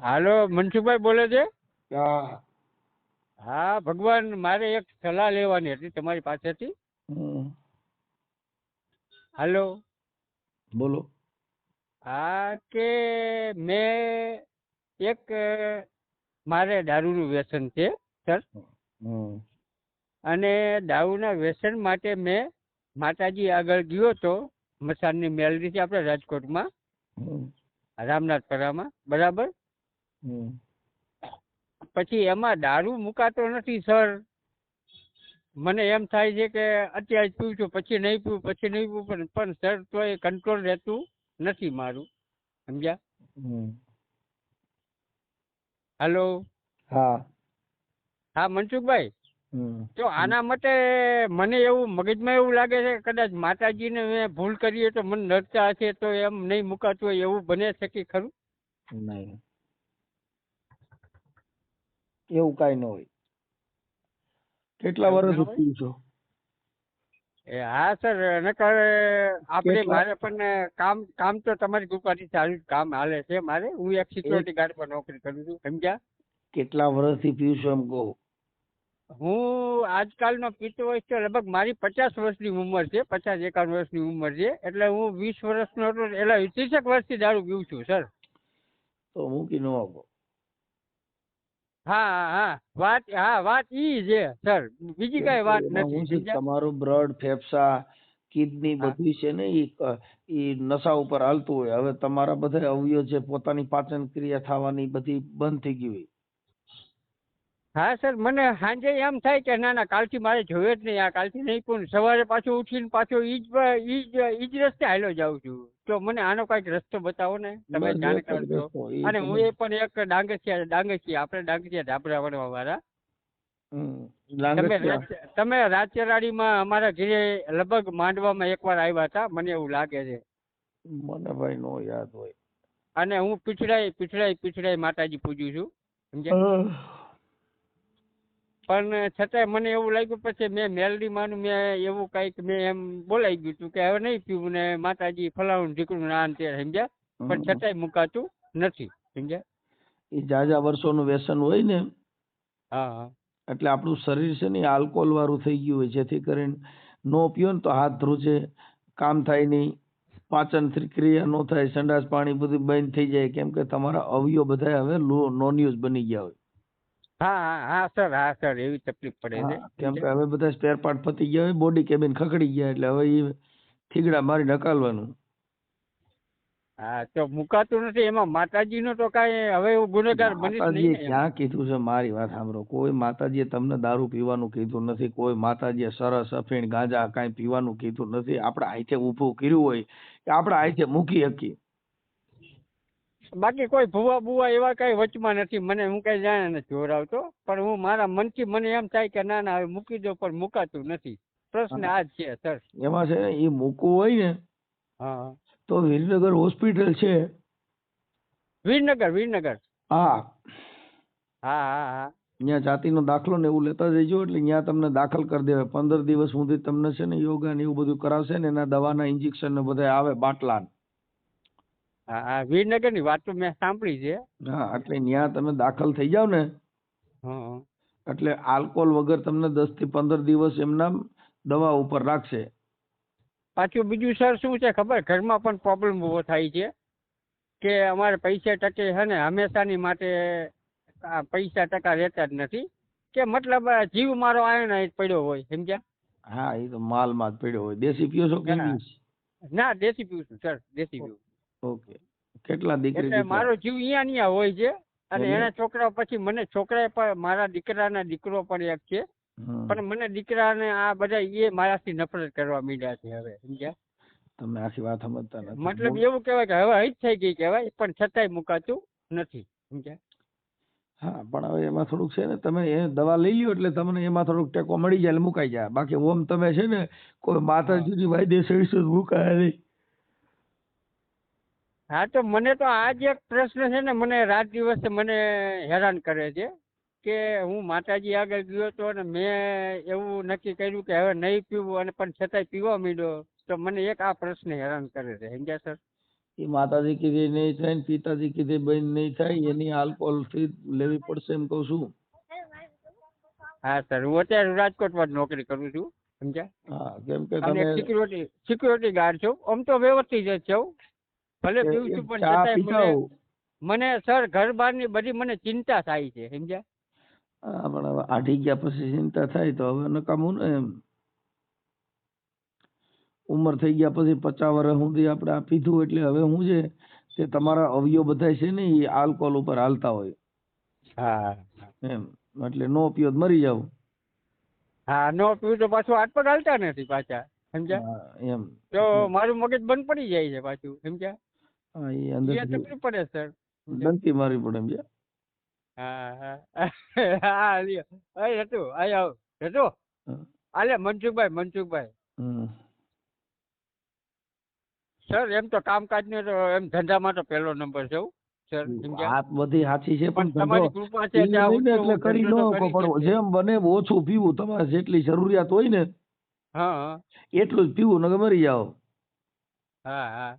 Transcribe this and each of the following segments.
હાલો મનસુખભાઈ બોલે છે? હા. હા ભગવાન મારે એક સલાહ લેવાની હતી તમારી પાસેથી. હાલો. બોલો. હા કે મેં એક મારે દારૂનું વ્યસન છે સર. અને દારૂના વ્યસન માટે મેં માતાજી આગળ ગયો તો મસાનની મેલરી છે આપણે રાજકોટમાં. રામનાથપરામાં બરાબર. પછી એમાં દારૂ મુકાતો નથી સર. મને એમ થાય છે કે અત્યારે પીવું છું પછી નહીં પીવું પછી નહીં પીવું પણ પણ સર તો એ કંટ્રોલ રહેતું નથી મારું. સમજ્યા? હલો? હા. હા મનસુખભાઈ. તો આના માટે મને એવું મગજમાં એવું લાગે છે કદાચ માતાજીને મેં ભૂલ કરી તો મને નડતા હશે તો એમ નહીં મુકાતું હોય એવું બને છે કે ખરું? નહીં. એવું કાંઈ ન હોય. કેટલા વર્ષ હોય? છો? એ હા સર નકર આપણે? મારે પણ કામ કામ તો તમારી દુકાનથી ચાલુ કામ હાલે છે મારે. હું એક સિક્યોરિટી પર નોકરી કરું છું સમજ્યા? કેટલા વર્ષથી પીવું છું એમ કહો? હું આજકાલનો પીતો હોય તો લગભગ મારી પચાસ વર્ષની ઉંમર છે પચાસ એકાવન વર્ષની ઉંમર છે. એટલે હું વીસ વર્ષનો હતો એટલે ત્રીસેક વર્ષથી દારૂ પીવું છું સર. તો મૂકી ન આપો? હા હા વાત હા વાત ઈ છે સર. બીજી કઈ વાત નથી? તમારું બ્લડ ફેફસા કિડની બધી છે ને ઈ ક- નશા ઉપર હાલતું હોય. હવે તમારા બધા અવયવ છે પોતાની પાચન ક્રિયા થવાની બધી બંધ થઈ ગઈ હોય. હા સર મને સાંજે એમ થાય કે ના ના કાલથી મારે જોયે જ નહીં. આ કાલથી નહીં પણ સવારે પાછું ઉઠીને પાછો ઈ જ ઈ જ ઈ જ રસ્તે હાલ્યો જાઉં છું. તો મને આનો કંઈક રસ્તો બતાવો ને તમે બસ જાણકાર છો અને હું એ પણ એક ડાંગસિયા ડાંગસિયા આપણે ડાંગસિયા ધાબળા વણવા વાળા તમે રાજચરાડીમાં અમારા ઘરે લગભગ માંડવામાં એકવાર આવ્યા હતા. મને એવું લાગે છે. મને ભાઈ નો યાદ હોય. અને હું પીછડાઈ પીછડાઈ પીછડાઈ માતાજી પૂજું છું. સમજ્યા? પણ છતાંય મને એવું લાગ્યું પછી મેં મેલડી માનું મેં એવું કંઈક મેં એમ બોલાઈ ગયું હતું કે હવે નહીં પીવું ને માતાજી ફલાણું ના ને તે સમજ્યા? પણ છતાંય મુકાતું નથી સમજ્યા? એ જાજા વર્ષોનું વ્યસન હોય ને હા એટલે આપણું શરીર છે ને આલ્કોહોલ વાળું થઈ ગયું હોય જેથી કરીને નો પીઓ ને તો હાથ ધ્રુજે કામ થાય નહીં પાચન ક્રિયા નો થાય સંડાસ પાણી બધું બંધ થઈ જાય કેમ કે તમારા અવયવ બધા હવે નોન યુઝ બની ગયા હોય. હા હા હા સર હા સર એવી તકલીફ પડે છે કેમ કે હવે બધા સ્પેર પાર્ટ પતી ગયા હોય બોડી કેબિન ખખડી ગયા એટલે હવે એ થીગડા મારી નકાલવાનું. હા તો મુકાતું નથી એમાં માતાજીનો તો કાંઈ હવે હું ગુનેગાર બની માતાજીએ ક્યાં કીધું છે મારી વાત સાંભળો. કોઈ માતાજીએ તમને દારૂ પીવાનું કીધું નથી કોઈ માતાજીએ સરસ અફીણ ગાંજા કાંઈ પીવાનું કીધું નથી. આપણે આઈથે ઊભું કર્યું હોય કે આપણે આઈથે મૂકી શકીએ. બાકી કોઈ ભૂવા બુવા એવા કઈ વચમાં નથી. મને હું કઈ જાણે નથી જોરાવતો પણ હું મારા મનથી મને એમ થાય કે ના ના હવે મૂકી દો પણ મુકાતું નથી. પ્રશ્ન આ જ છે સર. એમાં છે એ મૂકવું હોય ને હા. તો વિરનગર હોસ્પિટલ છે. વીરનગર વીરનગર. હા. હા હા હા. ત્યાં જાતિનો દાખલો ને એવું લેતા જઈજો એટલે ત્યાં તમને દાખલ કરી દેવાય. પંદર દિવસ સુધી તમને છે ને યોગા ને એવું બધું કરાવશે ને એના દવાના ઇન્જેક્શન ને બધા આવે બાટલા. હા વીરનગરની વાત તો મેં સાંભળી છે. હા એટલે ત્યાં તમે દાખલ થઈ જાવ ને. એટલે આલ્કોહોલ વગર તમને દસથી પંદર દિવસ એમના દવા ઉપર રાખશે. પાછું બીજું સર શું છે ખબર? ઘરમાં પણ પ્રોબ્લેમ ઊભો થાય છે કે અમારે પૈસા ટકે છે ને હંમેશાની માટે આ પૈસા ટકા રહેતા જ નથી. કે મતલબ જીવ મારો આયો ને પડ્યો હોય સમજ્યા? હા એ તો માલમાં જ પડ્યો હોય. દેશી પીઓ છો કે ના. ના દેશી પીવું છું સર દેશી પીવું ઓકે. કેટલા દીકરી એટલે? મારો જીવ અહીંયા અહીંયા હોય છે અને એના છોકરા પછી મને છોકરાએ મારા દીકરાના દીકરો પણ એક છે. પણ મને દીકરાને આ બધા એ મારાથી નફરત કરવા મીડ્યા છે હવે સમજ્યા? તમે આખી વાત સમજતા નથી. મતલબ એવું કહેવાય કે હવે હજ થઈ ગઈ કહેવાય પણ છતાંય મુકાતું નથી સમજ્યા? હા પણ હવે એમાં થોડુંક છે ને તમે એ દવા લઈ લ્યો એટલે તમને એમાં થોડુંક ટેકો મળી જાય એટલે મુકાઈ જાય. બાકી ઓમ તમે છે ને કોઈ માતા જુદી વાયદે સહીશું મુકાય નહીં. હા તો મને તો આ જ એક પ્રશ્ન છે ને મને રાત દિવસે મને હેરાન કરે છે કે હું માતાજી આગળ ગયો હતો અને મેં એવું નક્કી કર્યું કે હવે નહીં પીવું અને પણ છતાંય પીવા માંડ્યો તો મને એક આ પ્રશ્ન હેરાન કરે છે. સમજ્યા સર? એ માતાજી કીધી નહીં થાય ને પિતાજી કીધી બંધ નહીં થાય એની આલ્કોહોલથી લેવી પડશે એમ કહું છું. હા સર હું અત્યારે રાજકોટમાં જ નોકરી કરું છું. સમજ્યા? હા કેમ કે તમે સિક્યુરિટી સિક્યુરિટી ગાર્ડ છું. આમ તો વ્યવસ્થિત જ છું ભલે પીવું છું પણ છતાંય મને મને સર ઘર બહારની બધી મને ચિંતા થાય છે સમજ્યા? પણ હવે આઢી ગયા પછી ચિંતા થાય તો હવે નકામું ને એમ. ઉંમર થઈ ગયા પછી પચાસ વર્ષ સુધી આપણે આ પીધું એટલે હવે હું છે કે તમારા અવયવ બધા છે ને એ આલ્કોહોલ ઉપર હાલતા હોય. હા એમ એટલે નો પીઓ મરી જાવ હા નો પીવું તો પાછું હાથ પગ હાલતા નથી પાછા સમજ્યા? એમ. તો મારું મગજ બંધ પડી જાય છે પાછું સમજ્યા? એ એ અંદર તકલીફ પડે સર. ડંકી મારવી પડે એમ છે હા હા. હા અય રતુ આય આવ. રતુ આલે મનસુખભાઈ મનસુખભાઈ. સર એમ તો કામકાજ ને તો એમ ધંધામાં તો પહેલો નંબર છે સર વાત બધી સાચી છે પણ તમારી કૃપા છે એટલે કરી પણ જેમ બને ઓછું પીવું તમારે જેટલી જરૂરિયાત હોય ને હા હા. એટલું જ પીવું ને મરી જાઓ. હા હા.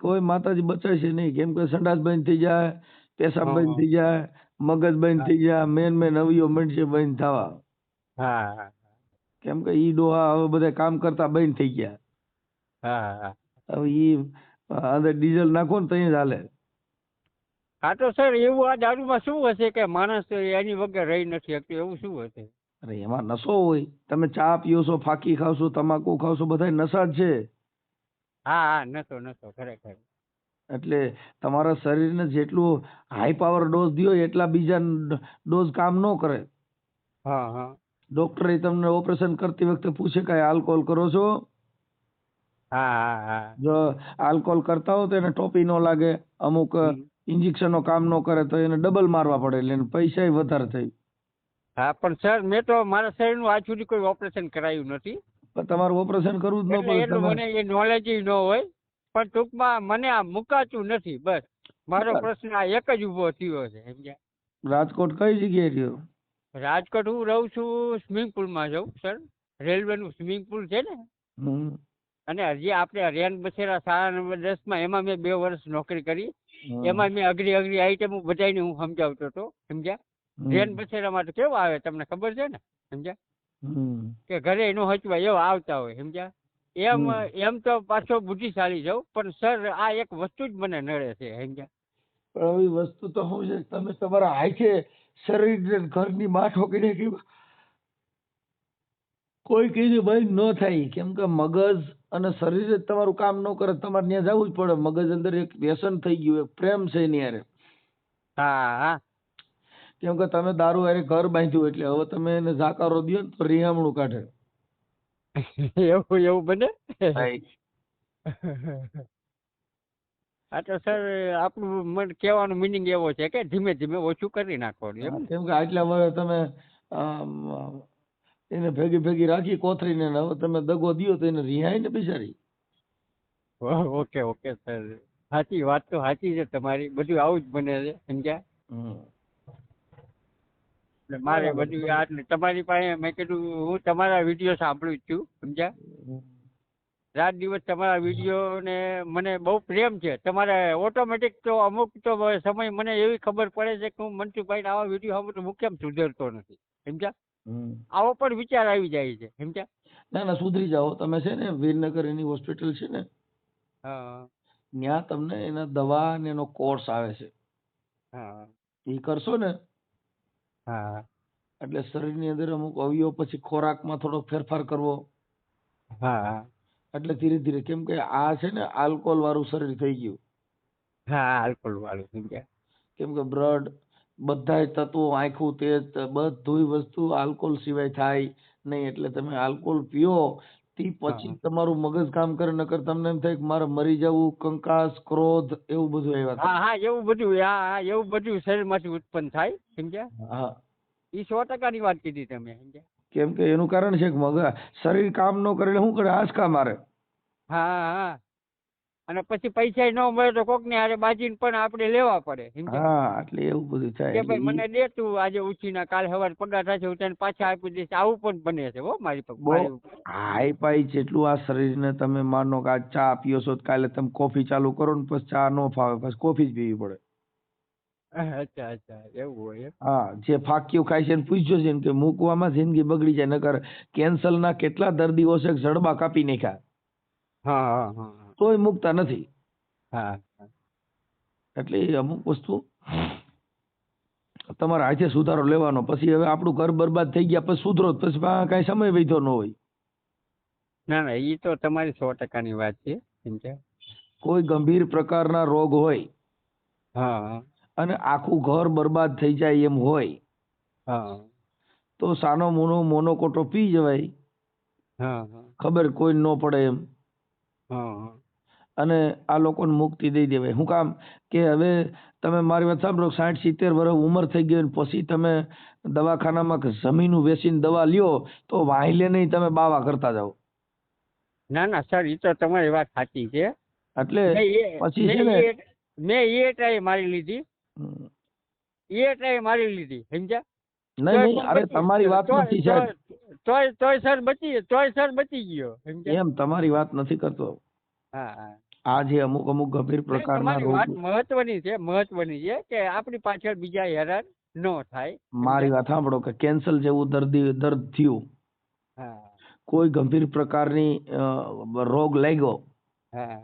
કોઈ માતાજી બચાવશે નહીં. કેમ કે સંડાસ બંધ થઈ જાય પેશાબ બંધ થઈ જાય મગજ બંધ થઈ જાય મેન મેન અવયવ મંડશે બંધ થવા. હા કેમ કે ઈ ડોહા હવે બધા કામ કરતા બંધ થઈ ગયા. હા હવે ઈ અંદર ડીઝલ નાખો ને જ હાલે. હા તો સર એવું આ દારૂમાં શું હશે કે માણસ એની વગર રહી નથી શકતો? એવું શું હશે? અરે એમાં નશો હોય. તમે ચા પીઓ છો ફાકી ખાવ છો તમાકુ ખાવ છો બધા નશા જ છે. હા હા નસો નસો ખરેખર. એટલે તમારા શરીરને જેટલું હાઈ પાવર ડોઝ દો એટલા બીજા ડોઝ કામ ન કરે. હા હા. ડોક્ટરે તમને ઓપરેશન કરતી વખતે પૂછે કે આલ્કોહોલ કરો છો? હા હા હા. જો આલ્કોહોલ કરતા હો તો એને ટોપી ન લાગે અમુક ઇન્જેક્શનનો ઇન્જેક્શનો કામ ન કરે તો એને ડબલ મારવા પડે એટલે પૈસા પૈસાય વધારે થઈ. હા પણ સર મેં તો મારા શરીરનું આજ સુધી કોઈ ઓપરેશન કરાયું નથી. પણ તમારું ઓપરેશન કરવું જ ન પડે મને એ નોલેજ ન હોય પણ ટૂંકમાં મને આ મુકાતું નથી બસ. મારો પ્રશ્ન આ એક જ ઊભો થયો છે સમજ્યા રાજકોટ કઈ જગ્યાએ રહ્યો? રાજકોટ હું રહું છું સ્વિમિંગ પુલમાં જઉં સર રેલવેનું સ્વિમિંગ પુલ છે ને. અને હજી આપણે રેન બસેરા શાળા નંબર દસમાં એમાં મેં બે વર્ષ નોકરી કરી. એમાં મેં અઘરી અઘરી આઈટમ બધાને હું સમજાવતો હતો સમજ્યા? રેન બસેરા માટે કેવો આવે તમને ખબર છે ને? સમજ્યા. કે ઘરે નો હચવા એવા આવતા હોય સમજ્યા? એમ એમ તો પાછો બુદ્ધિશાળી જાઉં પણ સર આ એક વસ્તુ જ મને નડે છે સમજ્યા? પણ આવી વસ્તુ તો હું છે તમે તમારા આંખે શરીર ઘરની માં કરી કે કોઈ કીધું ભાઈ ન થાય. કેમ કે મગજ અને શરીર જ તમારું કામ ન કરે તમારે ત્યાં જવું જ પડે. મગજ અંદર એક વ્યસન થઈ ગયું એક પ્રેમ છે એની હારે. હા હા. કેમ કે તમે દારૂ હારે ઘર બાંધ્યું એટલે હવે તમે એને ઝાકારો દો ને તો રિહામણું કાઢે. એવું એવું બને? તો સર આપણું મને કહેવાનો મિનિંગ એવો છે કે ધીમે ધીમે ઓછું કરી નાખવાનું એમ કેમ કે આટલા વર્ષ તમે એને ભેગી ભેગી રાખી કોથરીને હવે તમે દગો દ્યો તો એને રિહાય ને બિચારી. Okay okay sir. સાચી વાત તો સાચી છે તમારી. બધું આવું જ બને છે સમજ્યા. એટલે મારે બધું આ જ- તમારી પાસે મેં કીધું હું તમારા વીડિયો સાંભળું જ છું સમજ્યા? રાત દિવસ તમારા વીડિયો ને મને બહુ પ્રેમ છે. તમારે ઓટોમેટિક તો અમુક તો સમય મને એવી ખબર પડે છે કે હું મનસુખભાઈ આવા વીડિયો સાંભળું હું કેમ સુધરતો નથી સમજ્યા? આવો પણ વિચાર આવી જાય છે સમજ્યા? ના ના સુધરી જાઓ. તમે છે ને વીરનગર એની હોસ્પિટલ છે ને હા. ત્યાં તમને એના દવા ને એનો કોર્સ આવે છે. હા. એ કરશો ને હા. એટલે શરીરની અંદર અમુક અવયવ પછી ખોરાકમાં થોડો ફેરફાર કરવો. હા. એટલે ધીરે ધીરે કેમ કે આ છે ને આલ્કોહોલ વાળું શરીર થઈ ગયું. હા આલ્કોહોલ વાળું સમજ્યા કેમ કે બ્લડ બધાય તત્વો આખું તેજ બધુંય વસ્તુ આલ્કોહોલ સિવાય થાય નહીં. એટલે તમે આલ્કોહોલ પીઓ તે પછી તમારું મગજ કામ કરે નકર તમને એમ થાય કે મારે મરી જવું કંકાસ ક્રોધ એવું બધું આવ્યા હા હા એવું બધું હા હા એવું બધું શરીરમાંથી ઉત્પન્ન થાય સમજ્યા? હા. એ સો ટકાની વાત કીધી તમે સમજ્યા? કેમ કે એનું કારણ છે કે મગજ શરીર કામ ન કરે એટલે શું કરે આંચકા મારે. હા હા. અને પછી પૈસા ન મળે તો કોકને હારે બાજીને પણ આપણે લેવા પડે હા એટલે એવું બધું થાય. કે ભાઈ મને દે તું આજે ઉછીના કાલ સવારે પગાર થશે હું તને પાછા આપી દઈશ. આવું પણ બને છે હો મારી. હાઈ પાઈ જેટલું આ શરીરને તમે માનો કે આજ ચા પીઓ છો કાલે તમે કોફી ચાલુ કરો ને પછી ચા નો ફાવે પછી કોફી જ પીવી પડે. અચ્છા અચ્છા એવું હોય હા જે ફાકીઓ ખાય છે પૂછજો છે કે મૂકવામાં જિંદગી બગડી જાય નકર કેન્સરના કેટલા દર્દીઓ છે જડબા કાપી નાખ્યા. હા હા હા. તોય મૂકતા નથી. હા. એટલે અમુક વસ્તુ તમારે આજે સુધારો લેવાનો. પછી હવે આપણું ઘર બરબાદ થઈ ગયા પછી સુધરો પછી કાંઈ સમય વૈધો ન હોય. ના ના એ તો તમારી સો ટકાની વાત છે? કોઈ ગંભીર પ્રકારના રોગ હોય હા. અને આખું ઘર બરબાદ થઈ જાય એમ હોય હા. તો સાનો મોનો કોટો પી જવાય. હા હા. ખબર કોઈ ન પડે એમ. હા હા. અને આ લોકોને મુક્તિ દઈ દેવાય. શું કામ કે હવે તમે મારી વાત સાંભળો સાઠ સિત્તેર વર્ષ ઉંમર થઈ ગઈ પછી તમે દવાખાનામાં જમીનું વેચીને દવા લ્યો તો વાहिले નહીં તમે બાવા કરતા જાઓ. ના ના સર એ તો તમારી વાત સાચી છે. એટલે પછી છે ને મેં એ ટ્રાય મારી લીધી. એ ટ્રાય મારી લીધી સમજ્યા? નહીં નહીં અરે તમારી વાત નથી સાહેબ. તોય તોય સર બચી તોય સર બચી ગયો એમ તમારી વાત નથી કરતો. હા હા. આ જે અમુક અમુક ગંભીર પ્રકારના રોગ મહત્વની છે મહત્વની છે કે આપણી પાછળ બીજા હેરાન ન થાય. મારી વાત સાંભળો કે કેન્સર જેવું દર્દી દર્દ થયું. કોઈ ગંભીર પ્રકારની રોગ લાગ્યો. હા.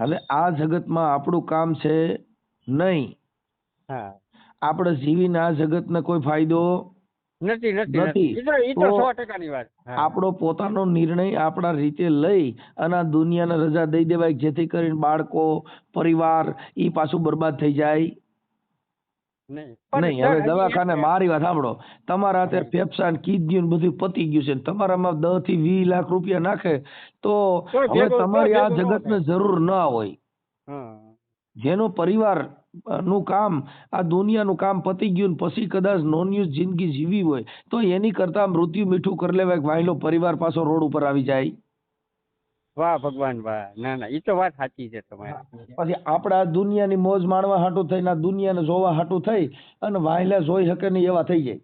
હવે આ જગતમાં આપણું કામ છે નહીં. હા. આપણે જીવીને આ જગતને કોઈ ફાયદો નથી નથી. આપણો પોતાનો નિર્ણય આપણા રીતે લઈ અને દુનિયાને રજા દઈ દેવાય જેથી કરીને બાળકો પરિવાર ઈ પાછું બરબાદ થઈ જાય. નહીં. હવે દવાખાને મારી વાત સાંભળો. તમારા અત્યારે ફેફસા ને કિડની ને બધું પતી ગયું છે તમારામાં દસથી વીસ લાખ રૂપિયા નાખે તો હવે તમારી આ જગત ને જગતને જરૂર ના હોય. જેનો પરિવાર નું કામ આ દુનિયાનું કામ પતી ગયું ને પછી કદાચ નોનયુઝ જિંદગી જીવી હોય તો એની કરતા મૃત્યુ મીઠું કરી લેવાય કે પરિવાર પાછો રોડ ઉપર આવી જાય. વાહ ભગવાન વાહ. ના ના એ તો વાત સાચી છે તમારી. પછી આપણા દુનિયાની મોજ માણવા હાટું થઈને દુનિયાને જોવા હાટું થઈ અને વાહેલા જોઈ શકે નહીં એવા થઈ જાય.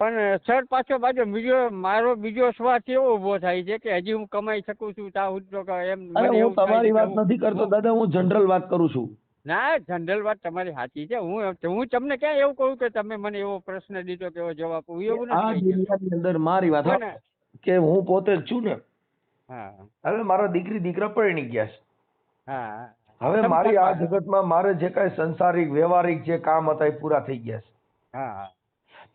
પણ સર પાછો પાછો બીજો મારો બીજો સ્વાર્થ એવો ઊભો થાય છે કે હજી હું કમાઈ શકું છું તા તો એમ હું તમારી વાત નથી કરતો દાદા હું જનરલ વાત કરું છું. ના જનરલ વાત તમારી સાચી છે. હું હું તમને ક્યાં એવું કહું કે તમે મને એવો પ્રશ્ન દીધો કે એવો જવાબ હું એવું આ નથી. અંદર મારી વાત કે હું પોતે જ છું ને. હા. હવે મારા દીકરી દીકરા પરણી ગયા છે. હા હવે મારી આ જગતમાં મારે જે કાંઈ સંસારિક વ્યવહારિક જે કામ હતા એ પૂરા થઈ ગયા છે. હા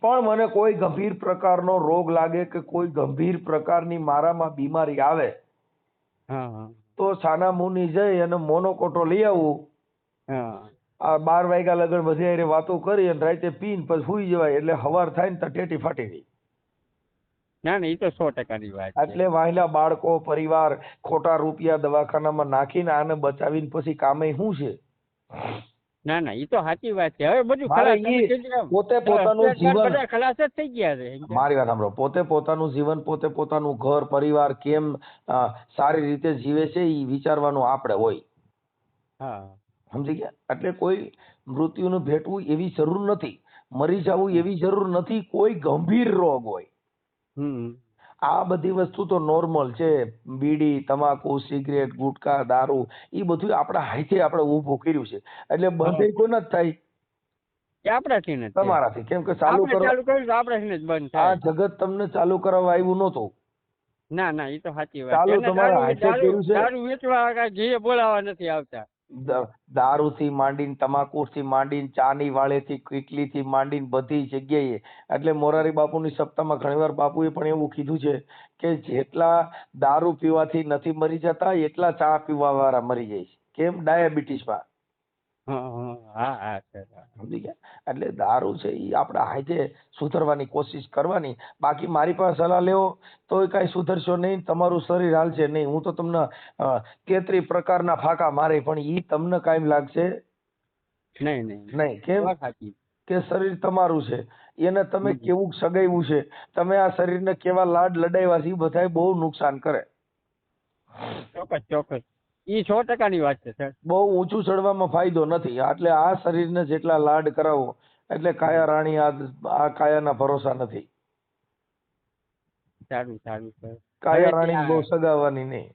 પણ મને કોઈ ગંભીર પ્રકારનો રોગ લાગે કે કોઈ ગંભીર પ્રકારની મારામાં બીમારી આવે હા તો સાના મુની જઈ અને મોનોકોટો લઈ આવું. આ બાર વાગ્યા લગન બધી હારે વાતો કરી અને રાતે પીને પછી સુઈ જવાય એટલે હવાર થાય ને તો ટેટી ફાટી ગઈ ના ના એ તો સો ટકાની વાત એટલે વાહેલા બાળકો પરિવાર ખોટા રૂપિયા દવાખાનામાં નાખીને આને બચાવીને પછી કામે શું છે? ના ના એ તો સાચી વાત છે. હવે બધું ખલાસ. પોતે પોતાનું જીવન ખલાસ જ થઈ ગયા છે મારી વાત સાંભળો. પોતે પોતાનું જીવન પોતે પોતાનું ઘર પરિવાર કેમ સારી રીતે જીવે છે એ વિચારવાનું આપણે હોય. હા. સમજી ગયા? એટલે કોઈ મૃત્યુને ભેટવું એવી જરૂર નથી. મરી જવું એવી જરૂર નથી. કોઈ ગંભીર રોગ હોય. આ બધી વસ્તુ તો નોર્મલ છે. બીડી તમાકુ સિગરેટ ગુટખા દારૂ એ બધું આપણા હાથે આપણે ઊભું કર્યું છે. એટલે બંધ કોને જ થાય આપણાથી નથી. તમારાથી. કેમ કે ચાલુ કરવા ચાલુ કર્યું આપણાથી જ બંધ આ જગત તમને ચાલુ કરવા આવ્યું નહોતું. ના ના એ તો સાચી વાત ચાલુ તમારા હાથે કર્યું છે? દારૂ વેચવા જે બોલાવા નથી આવતા. દારૂથી માંડીને તમાકુથી માંડીને, ચાની વાળેથી કીટલીથી માંડીને બધી જગ્યાએ. એટલે મોરારી બાપુની સપ્તાહમાં ઘણીવાર બાપુએ પણ એવું કીધું છે કે જેટલા દારૂ પીવાથી નથી મરી જતા, એટલા ચા પીવા વાળા મરી જાય છે. કેમ? ડાયાબિટીસમાં. હા હા હા હા સર હા. સમજી ગયા? એટલે દારૂ છે એ આપણા હાથે સુધરવાની કોશિશ કરવાની. બાકી મારી પાસે સલાહ લેવો તોય કાંઈ સુધરશો નહીં તમારું શરીર હાલશે નહીં. હું તો તમને તેત્રીસ પ્રકારના ફાંકા મારે પણ ઈ તમને કાયમ લાગશે? નહીં નહીં. નહીં કેમ? વાત સાચી કે શરીર તમારું છે. એને તમે હમ. કેવું સગાવ્યું છે? તમે આ શરીરને કેવા લાડ લડાવ્યા છે? એ બધાય બહુ નુકસાન કરે. ચોક્કસ ચોક્કસ. એ સો ટકાની વાત છે સર બહુ ઊંચું ચડવામાં ફાયદો નથી. એટલે આ શરીરને જેટલા લાડ કરાવો એટલે કાયા રાણી આ આ કાયાના ભરોસા નથી. સારું સારું સર કાયા રાણી બહુ સગાવાની નહીં.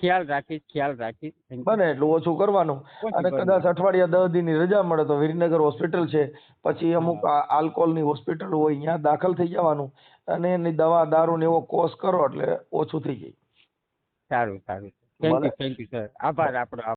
ખ્યાલ રાખીશ ખ્યાલ રાખીશ. બને એટલું ઓછું કરવાનું. અને કદાચ અઠવાડિયા દસ દિનની રજા મળે તો વિરનગર હોસ્પિટલ છે. પછી અમુક આલ્કોહોલની હોસ્પિટલ હોય ત્યાં દાખલ થઈ જવાનું. અને એની દવા દારૂ ને એવો કોર્સ કરો એટલે ઓછું થઈ જાય. સારું સારું. Thank you thank you sir આભાર આપણો